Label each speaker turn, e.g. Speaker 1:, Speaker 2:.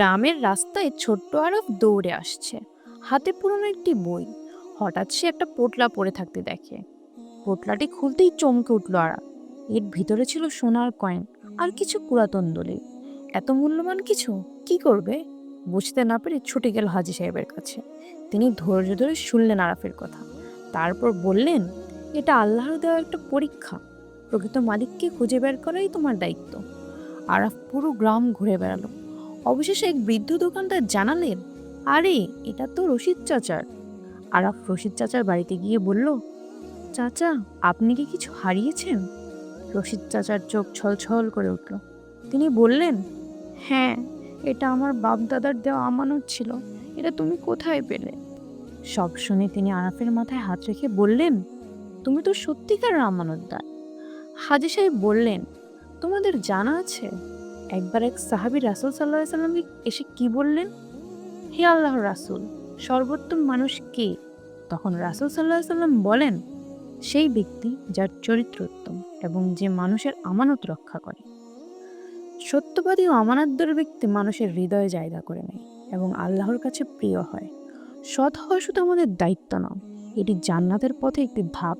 Speaker 1: গ্রামের রাস্তায় ছোট্ট আরব দৌড়ে আসছে। হাতে পুরনো একটি বই। হঠাৎ সে একটা পোটলা পড়ে থাকতে দেখে। পোটলাটি খুলতেই চমকে উঠল আরব এর ভিতরে ছিল সোনার কয়েন আর কিছু পুরাতন দলিল। এত মূল্যবান কিছু? কি করবে? বুঝতে না পেরে ছুটে গেল হাজি সাহেবের কাছে। তিনি ধৈর্য ধরে শুনলেন আরাফের কথা। তারপর বললেন, এটা আল্লাহর দেওয়া একটা পরীক্ষা। প্রকৃত মালিককে খুঁজে বের করাই তোমার দায়িত্ব। আরাফ পুরো গ্রাম ঘুরে বেড়ালো। অবশেষে এক বৃদ্ধ দোকানদার জানালেন, আরে, এটা তো রশিদ চাচার। আরাফ রশিদ চাচার বাড়িতে গিয়ে বলল, চাচা, আপনি কি কিছু হারিয়েছেন? রশিদ চাচার চোখ ছলছল করে উঠল। তিনি বললেন হ্যাঁ এটা আমার বাপ দাদার দেওয়া আমানত ছিল। এটা তুমি কোথায় পেলে? সব শুনে তিনি আরাফের মাথায় হাত রেখে বললেন, তুমি তো সত্যিকার আমানতদার। হাজি সাহেব বললেন, তোমাদের জানা আছে একবার এক সাহাবি রাসুল সাল্লাহ সাল্লাম এসে কি বললেন? হে আল্লাহ রাসুল, সর্বোত্তম মানুষ কে? তখন রাসুল সাল্লাহ সাল্লাম বলেন, সেই ব্যক্তি যার চরিত্র উত্তম এবং যে মানুষের আমানত রক্ষা করে। সত্যবাদী ও আমানতদার ব্যক্তি মানুষের হৃদয়ে জায়গা করে নেয় এবং আল্লাহর কাছে প্রিয় হয়। সৎ হওয়া শুধু আমাদের দায়িত্ব নয়, এটি জান্নাতের পথে একটি ধাপ